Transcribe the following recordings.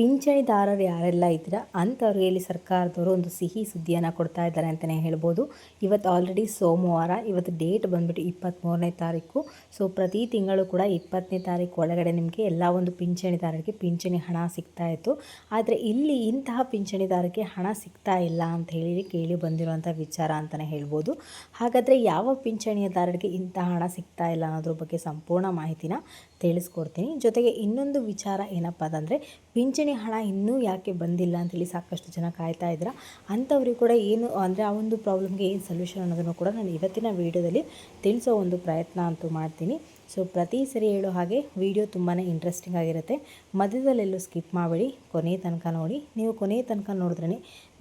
ಪಿಂಚಣಿದಾರರು ಯಾರೆಲ್ಲ ಇದ್ದೀರಾ, ಅಂಥವ್ರಿಗೆ ಇಲ್ಲಿ ಸರ್ಕಾರದವರು ಒಂದು ಸಿಹಿ ಸುದ್ದಿಯನ್ನು ಕೊಡ್ತಾ ಇದ್ದಾರೆ ಅಂತಲೇ ಹೇಳ್ಬೋದು. ಇವತ್ತು ಆಲ್ರೆಡಿ ಸೋಮವಾರ, ಇವತ್ತು ಡೇಟ್ ಬಂದ್ಬಿಟ್ಟು ಇಪ್ಪತ್ತ್ಮೂರನೇ ತಾರೀಕು. ಸೊ ಪ್ರತಿ ತಿಂಗಳು ಕೂಡ ಇಪ್ಪತ್ತನೇ ತಾರೀಕು ಒಳಗಡೆ ನಿಮಗೆ ಎಲ್ಲ ಒಂದು ಪಿಂಚಣಿದಾರರಿಗೆ ಪಿಂಚಣಿ ಹಣ ಸಿಗ್ತಾ ಇತ್ತು. ಆದರೆ ಇಲ್ಲಿ ಇಂತಹ ಪಿಂಚಣಿದಾರರಿಗೆ ಹಣ ಸಿಗ್ತಾ ಇಲ್ಲ ಅಂತ ಹೇಳಿ ಕೇಳಿ ಬಂದಿರುವಂಥ ವಿಚಾರ ಅಂತಲೇ ಹೇಳ್ಬೋದು. ಹಾಗಾದರೆ ಯಾವ ಪಿಂಚಣಿದಾರರಿಗೆ ಇಂತಹ ಹಣ ಸಿಗ್ತಾ ಇಲ್ಲ ಅನ್ನೋದ್ರ ಬಗ್ಗೆ ಸಂಪೂರ್ಣ ಮಾಹಿತಿನ ತಿಳಿಸ್ಕೊಡ್ತೀನಿ. ಜೊತೆಗೆ ಇನ್ನೊಂದು ವಿಚಾರ ಏನಪ್ಪ ಅಂತಂದರೆ ಪಿಂಚಣಿ ಹಣ ಇನ್ನೂ ಯಾಕೆ ಬಂದಿಲ್ಲ ಅಂತೇಳಿ ಸಾಕಷ್ಟು ಜನ ಕಾಯ್ತಾ ಇದ್ರ ಅಂಥವ್ರಿಗೆ ಕೂಡ ಏನು ಅಂದರೆ ಆ ಒಂದು ಪ್ರಾಬ್ಲಮ್ಗೆ ಏನು ಸೊಲ್ಯೂಷನ್ ಅನ್ನೋದನ್ನು ಕೂಡ ನಾನು ಇವತ್ತಿನ ವಿಡಿಯೋದಲ್ಲಿ ತಿಳಿಸೋ ಒಂದು ಪ್ರಯತ್ನ ಅಂತೂ ಮಾಡ್ತೀನಿ. ಸೊ ಪ್ರತಿ ಸರಿ ಹೇಳೋ ಹಾಗೆ ವಿಡಿಯೋ ತುಂಬಾ ಇಂಟ್ರೆಸ್ಟಿಂಗ್ ಆಗಿರುತ್ತೆ. ಮಧ್ಯದಲ್ಲೆಲ್ಲೂ ಸ್ಕಿಪ್ ಮಾಡಬೇಡಿ. ಕೊನೆಯ ತನಕ ನೋಡಿ. ನೀವು ಕೊನೆಯ ತನಕ ನೋಡಿದ್ರೇ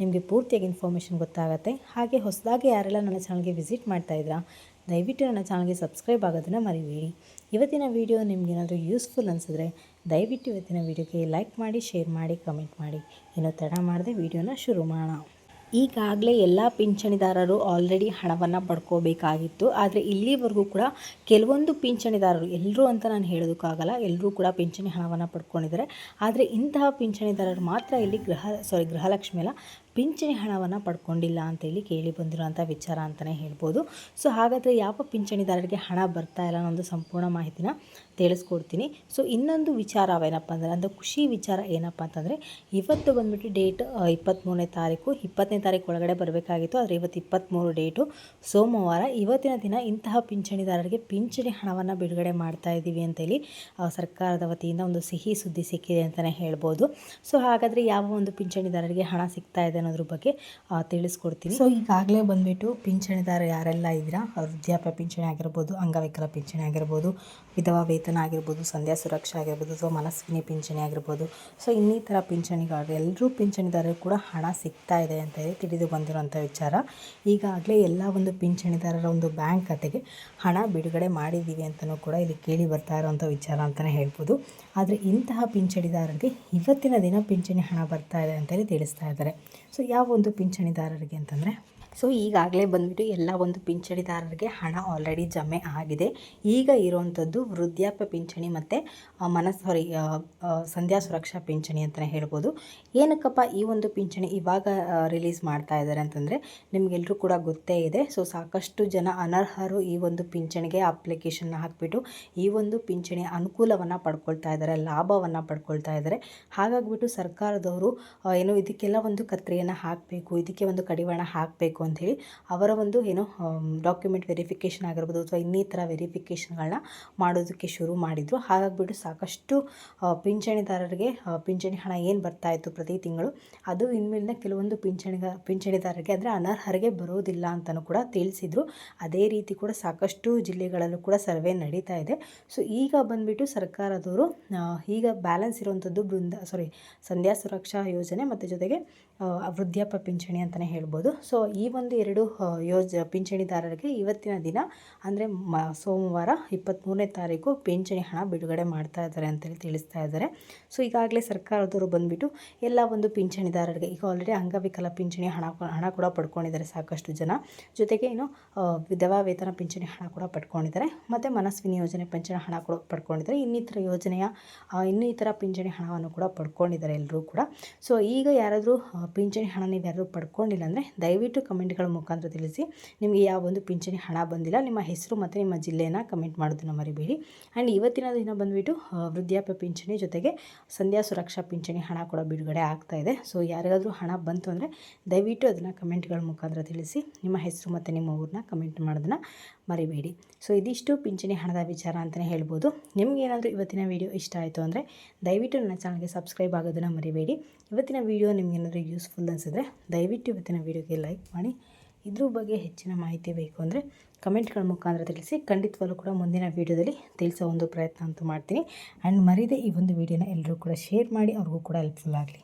ನಿಮಗೆ ಪೂರ್ತಿಯಾಗಿ ಇನ್ಫಾರ್ಮೇಷನ್ ಗೊತ್ತಾಗುತ್ತೆ. ಹಾಗೆ ಹೊಸದಾಗಿ ಯಾರೆಲ್ಲ ನನ್ನ ಚಾನಲ್ಗೆ ವಿಸಿಟ್ ಮಾಡ್ತಾಯಿದ್ರಾ ದಯವಿಟ್ಟು ನನ್ನ ಚಾನಲ್ಗೆ ಸಬ್ಸ್ಕ್ರೈಬ್ ಆಗೋದನ್ನು ಮರಿಬೇಡಿ. ಇವತ್ತಿನ ವಿಡಿಯೋ ನಿಮಗೇನಾದರೂ ಯೂಸ್ಫುಲ್ ಅನಿಸಿದ್ರೆ ದಯವಿಟ್ಟು ಇವತ್ತಿನ ವಿಡಿಯೋಗೆ ಲೈಕ್ ಮಾಡಿ, ಶೇರ್ ಮಾಡಿ, ಕಮೆಂಟ್ ಮಾಡಿ. ಏನೋ ತಡ ಮಾಡದೆ ವಿಡಿಯೋನ ಶುರು ಮಾಡೋಣ. ಈಗಾಗಲೇ ಎಲ್ಲ ಪಿಂಚಣಿದಾರರು ಆಲ್ರೆಡಿ ಹಣವನ್ನು ಪಡ್ಕೋಬೇಕಾಗಿತ್ತು. ಆದರೆ ಇಲ್ಲಿವರೆಗೂ ಕೂಡ ಕೆಲವೊಂದು ಪಿಂಚಣಿದಾರರು ಎಲ್ಲರೂ ಅಂತ ನಾನು ಹೇಳೋದಕ್ಕಾಗಲ್ಲ ಎಲ್ಲರೂ ಕೂಡ ಪಿಂಚಣಿ ಹಣವನ್ನು ಪಡ್ಕೊಂಡಿದ್ದಾರೆ. ಆದರೆ ಇಂತಹ ಪಿಂಚಣಿದಾರರು ಮಾತ್ರ ಇಲ್ಲಿ ಗೃಹ ಸಾರಿ ಗೃಹಲಕ್ಷ್ಮಿ ಅಲ್ಲ ಪಿಂಚಣಿ ಹಣವನ್ನು ಪಡ್ಕೊಂಡಿಲ್ಲ ಅಂತೇಳಿ ಕೇಳಿ ಬಂದಿರುವಂಥ ವಿಚಾರ ಅಂತಲೇ ಹೇಳ್ಬೋದು. ಸೊ ಹಾಗಾದರೆ ಯಾವ ಪಿಂಚಣಿದಾರರಿಗೆ ಹಣ ಬರ್ತಾ ಇಲ್ಲ ಅನ್ನೋದು ಸಂಪೂರ್ಣ ಮಾಹಿತಿನ ತಿಳಿಸ್ಕೊಡ್ತೀನಿ. ಸೊ ಇನ್ನೊಂದು ವಿಚಾರ ಅವೇನಪ್ಪ ಅಂದರೆ ಅಂದರೆ ಖುಷಿ ವಿಚಾರ ಏನಪ್ಪ ಅಂತಂದರೆ, ಇವತ್ತು ಬಂದುಬಿಟ್ಟು ಡೇಟ್ ಇಪ್ಪತ್ತ್ಮೂರನೇ ತಾರೀಕು, ಇಪ್ಪತ್ತನೇ ತಾರೀಕು ಒಳಗಡೆ ಬರಬೇಕಾಗಿತ್ತು, ಆದರೆ ಇವತ್ತು ಇಪ್ಪತ್ತ್ಮೂರು ಡೇಟು. ಸೋಮವಾರ ಇವತ್ತಿನ ದಿನ ಇಂತಹ ಪಿಂಚಣಿದಾರರಿಗೆ ಪಿಂಚಣಿ ಹಣವನ್ನು ಬಿಡುಗಡೆ ಮಾಡ್ತಾ ಇದ್ದೀವಿ ಅಂತೇಳಿ ಸರ್ಕಾರದ ವತಿಯಿಂದ ಒಂದು ಸಿಹಿ ಸುದ್ದಿ ಸಿಕ್ಕಿದೆ ಅಂತಲೇ ಹೇಳ್ಬೋದು. ಸೊ ಹಾಗಾದರೆ ಯಾವ ಒಂದು ಪಿಂಚಣಿದಾರರಿಗೆ ಹಣ ಸಿಗ್ತಾ ಇದೆ ಅನ್ನೋದ್ರ ಬಗ್ಗೆ ತಿಳಿಸ್ಕೊಡ್ತೀನಿ. ಸೊ ಈಗಾಗಲೇ ಬಂದುಬಿಟ್ಟು ಪಿಂಚಣಿದಾರ ಯಾರೆಲ್ಲ ಇದ್ದೀರಾ? ವೃದ್ಧಾಪ್ಯ ಪಿಂಚಣಿ ಆಗಿರ್ಬೋದು, ಅಂಗವಿಕಲ ಪಿಂಚಣಿ ಆಗಿರ್ಬೋದು, ವಿಧವಾ ವೇತನ ಆಗಿರ್ಬೋದು, ಸಂಧ್ಯಾ ಸುರಕ್ಷಾ ಆಗಿರ್ಬೋದು, ಅಥವಾ ಮನಸ್ವಿನಿ ಪಿಂಚಣಿ ಆಗಿರ್ಬೋದು. ಸೊ ಇನ್ನಿತರ ಪಿಂಚಣಿಗಾರರು ಎಲ್ಲರೂ ಪಿಂಚಣಿದಾರರು ಕೂಡ ಹಣ ಸಿಗ್ತಾ ಇದೆ ಅಂತ ಹೇಳಿ ತಿಳಿದು ಬಂದಿರುವಂಥ ವಿಚಾರ. ಈಗಾಗಲೇ ಎಲ್ಲ ಒಂದು ಪಿಂಚಣಿದಾರರ ಒಂದು ಬ್ಯಾಂಕ್ ಖಾತೆಗೆ ಹಣ ಬಿಡುಗಡೆ ಮಾಡಿದ್ದೀವಿ ಅಂತಲೂ ಕೂಡ ಇಲ್ಲಿ ಕೇಳಿ ಬರ್ತಾ ಇರೋವಂಥ ವಿಚಾರ ಅಂತಲೇ ಹೇಳ್ಬೋದು. ಆದರೆ ಇಂತಹ ಪಿಂಚಣಿದಾರರಿಗೆ ಇವತ್ತಿನ ದಿನ ಪಿಂಚಣಿ ಹಣ ಬರ್ತಾ ಇದೆ ಅಂತೇಳಿ ತಿಳಿಸ್ತಾ ಇದ್ದಾರೆ. ಸೊ ಯಾವ ಒಂದು ಪಿಂಚಣಿದಾರರಿಗೆ ಅಂತಂದರೆ ಸೊ ಈಗಾಗಲೇ ಬಂದುಬಿಟ್ಟು ಎಲ್ಲ ಒಂದು ಪಿಂಚಣಿದಾರರಿಗೆ ಹಣ ಆಲ್ರೆಡಿ ಜಮೆ ಆಗಿದೆ. ಈಗ ಇರೋವಂಥದ್ದು ವೃದ್ಧಾಪ್ಯ ಪಿಂಚಣಿ ಮತ್ತು ಮನ ಸಾರಿ ಸಂಧ್ಯಾ ಸುರಕ್ಷಾ ಪಿಂಚಣಿ ಅಂತಲೇ ಹೇಳ್ಬೋದು. ಏನಕ್ಕಪ್ಪ ಈ ಒಂದು ಪಿಂಚಣಿ ಇವಾಗ ರಿಲೀಸ್ ಮಾಡ್ತಾ ಇದ್ದಾರೆ ಅಂತಂದರೆ ನಿಮಗೆಲ್ಲರೂ ಕೂಡ ಗೊತ್ತೇ ಇದೆ. ಸೊ ಸಾಕಷ್ಟು ಜನ ಅನರ್ಹರು ಈ ಒಂದು ಪಿಂಚಣಿಗೆ ಅಪ್ಲಿಕೇಶನ್ನ ಹಾಕಿಬಿಟ್ಟು ಈ ಒಂದು ಪಿಂಚಣಿ ಅನುಕೂಲವನ್ನು ಪಡ್ಕೊಳ್ತಾ ಇದ್ದಾರೆ, ಲಾಭವನ್ನು ಪಡ್ಕೊಳ್ತಾ ಇದ್ದಾರೆ. ಹಾಗಾಗಿಬಿಟ್ಟು ಸರ್ಕಾರದವರು ಏನು ಇದಕ್ಕೆಲ್ಲ ಒಂದು ಕತ್ರಿಯನ್ನು ಹಾಕಬೇಕು, ಇದಕ್ಕೆ ಒಂದು ಕಡಿವಾಣ ಹಾಕಬೇಕು ಅಂಥೇಳಿ ಅವರ ಒಂದು ಏನು ಡಾಕ್ಯುಮೆಂಟ್ ವೆರಿಫಿಕೇಷನ್ ಆಗಿರ್ಬೋದು ಅಥವಾ ಇನ್ನಿತರ ವೆರಿಫಿಕೇಷನ್ಗಳನ್ನ ಮಾಡೋದಕ್ಕೆ ಶುರು ಮಾಡಿದರು. ಹಾಗಾಗಿಬಿಟ್ಟು ಸಾಕಷ್ಟು ಪಿಂಚಣಿದಾರರಿಗೆ ಪಿಂಚಣಿ ಹಣ ಏನು ಬರ್ತಾ ಇತ್ತು ಪ್ರತಿ ತಿಂಗಳು, ಅದು ಇನ್ಮೇಲಿನ ಕೆಲವೊಂದು ಪಿಂಚಣಿಗ, ಪಿಂಚಣಿದಾರರಿಗೆ ಅಂದರೆ ಅನರ್ಹರಿಗೆ ಬರೋದಿಲ್ಲ ಅಂತಲೂ ಕೂಡ ತಿಳಿಸಿದರು. ಅದೇ ರೀತಿ ಕೂಡ ಸಾಕಷ್ಟು ಜಿಲ್ಲೆಗಳಲ್ಲೂ ಕೂಡ ಸರ್ವೆ ನಡೀತಾ ಇದೆ. ಸೊ, ಈಗ ಬಂದುಬಿಟ್ಟು ಸರ್ಕಾರದವರು ಈಗ ಬ್ಯಾಲೆನ್ಸ್ ಇರುವಂಥದ್ದು ಬೃಂದ ಸಾರಿ ಸಂಧ್ಯಾ ಸುರಕ್ಷಾ ಯೋಜನೆ ಮತ್ತು ಜೊತೆಗೆ ವೃದ್ಧಾಪ್ಯ ಪಿಂಚಣಿ ಅಂತಲೇ ಹೇಳ್ಬೋದು. ಸೊ, ಈ ಒಂದು ಎರಡು ಯೋಜ, ಪಿಂಚಣಿದಾರರಿಗೆ ಇವತ್ತಿನ ದಿನ, ಅಂದರೆ ಮ, ಸೋಮವಾರ ಇಪ್ಪತ್ತ್ಮೂರನೇ ತಾರೀಕು ಪಿಂಚಣಿ ಹಣ ಬಿಡುಗಡೆ ಮಾಡ್ತಾ ಇದ್ದಾರೆ ಅಂತೇಳಿ ತಿಳಿಸ್ತಾ ಇದ್ದಾರೆ. ಸೊ, ಈಗಾಗಲೇ ಸರ್ಕಾರದವರು ಬಂದುಬಿಟ್ಟು ಎಲ್ಲ ಒಂದು ಪಿಂಚಣಿದಾರರಿಗೆ, ಈಗ ಆಲ್ರೆಡಿ ಅಂಗವಿಕಲ ಪಿಂಚಣಿ ಹಣ ಹಣ ಕೂಡ ಪಡ್ಕೊಂಡಿದ್ದಾರೆ ಸಾಕಷ್ಟು ಜನ. ಜೊತೆಗೆ ಏನು ವಿಧವಾ ವೇತನ ಪಿಂಚಣಿ ಹಣ ಕೂಡ ಪಡ್ಕೊಂಡಿದ್ದಾರೆ. ಮತ್ತು ಮನಸ್ವಿನಿ ಯೋಜನೆ ಪಿಂಚಣಿ ಹಣ ಕೂಡ ಪಡ್ಕೊಂಡಿದ್ದಾರೆ. ಇನ್ನಿತರ ಯೋಜನೆಯ ಇನ್ನಿತರ ಪಿಂಚಣಿ ಹಣವನ್ನು ಕೂಡ ಪಡ್ಕೊಂಡಿದ್ದಾರೆ ಎಲ್ಲರೂ ಕೂಡ. ಸೊ, ಈಗ ಯಾರಾದರೂ ಪಿಂಚಣಿ ಹಣ ನೀವು ಯಾರಾದರೂ ಪಡ್ಕೊಂಡಿಲ್ಲ ಅಂದರೆ ದಯವಿಟ್ಟು ಕಮೆಂಟ್ಗಳ ಮುಖಾಂತರ ತಿಳಿಸಿ. ನಿಮಗೆ ಯಾವ ಒಂದು ಪಿಂಚಣಿ ಹಣ ಬಂದಿಲ್ಲ, ನಿಮ್ಮ ಹೆಸರು ಮತ್ತು ನಿಮ್ಮ ಜಿಲ್ಲೆಯನ್ನು ಕಮೆಂಟ್ ಮಾಡೋದನ್ನು ಮರಿಬೇಡಿ. ಆ್ಯಂಡ್ ಇವತ್ತಿನ ದಿನ ಬಂದುಬಿಟ್ಟು ವೃದ್ಧಾಪ್ಯ ಪಿಂಚಣಿ ಜೊತೆಗೆ ಸಂಧ್ಯಾ ಸುರಕ್ಷಾ ಪಿಂಚಣಿ ಹಣ ಕೂಡ ಬಿಡುಗಡೆ ಆಗ್ತಾ ಇದೆ. ಸೊ ಯಾರಿಗಾದರೂ ಹಣ ಬಂತು ಅಂದರೆ ದಯವಿಟ್ಟು ಅದನ್ನು ಕಮೆಂಟ್ಗಳ ಮುಖಾಂತರ ತಿಳಿಸಿ. ನಿಮ್ಮ ಹೆಸರು ಮತ್ತು ನಿಮ್ಮ ಊರನ್ನ ಕಮೆಂಟ್ ಮಾಡೋದನ್ನು ಮರಿಬೇಡಿ. ಸೊ ಇದಿಷ್ಟು ಪಿಂಚಣಿ ಹಣದ ವಿಚಾರ ಅಂತಲೇ ಹೇಳ್ಬೋದು. ನಿಮಗೇನಾದರೂ ಇವತ್ತಿನ ವೀಡಿಯೋ ಇಷ್ಟ ಆಯಿತು ಅಂದರೆ ದಯವಿಟ್ಟು ನನ್ನ ಚಾನಲ್ಗೆ ಸಬ್ಸ್ಕ್ರೈಬ್ ಆಗೋದನ್ನು ಮರಿಬೇಡಿ. ಇವತ್ತಿನ ವೀಡಿಯೋ ನಿಮಗೇನಾದರೂ ಯೂಸ್ಫುಲ್ ಅನಿಸಿದ್ರೆ ದಯವಿಟ್ಟು ಇವತ್ತಿನ ವೀಡಿಯೋಗೆ ಲೈಕ್ ಮಾಡಿ. ಇದ್ರ ಬಗ್ಗೆ ಹೆಚ್ಚಿನ ಮಾಹಿತಿ ಬೇಕು ಅಂದರೆ ಕಮೆಂಟ್ಗಳ ಮುಖಾಂತರ ತಿಳಿಸಿ. ಖಂಡಿತವಾಗಲೂ ಕೂಡ ಮುಂದಿನ ವೀಡಿಯೋದಲ್ಲಿ ತಿಳಿಸೋ ಒಂದು ಪ್ರಯತ್ನ ಅಂತೂ ಮಾಡ್ತೀನಿ. ಆ್ಯಂಡ್ ಮರೀದೆ ಈ ಒಂದು ವೀಡಿಯೋನ ಎಲ್ಲರೂ ಕೂಡ ಶೇರ್ ಮಾಡಿ, ಅವ್ರಿಗೂ ಕೂಡ ಹೆಲ್ಪ್ಫುಲ್ ಆಗಲಿ.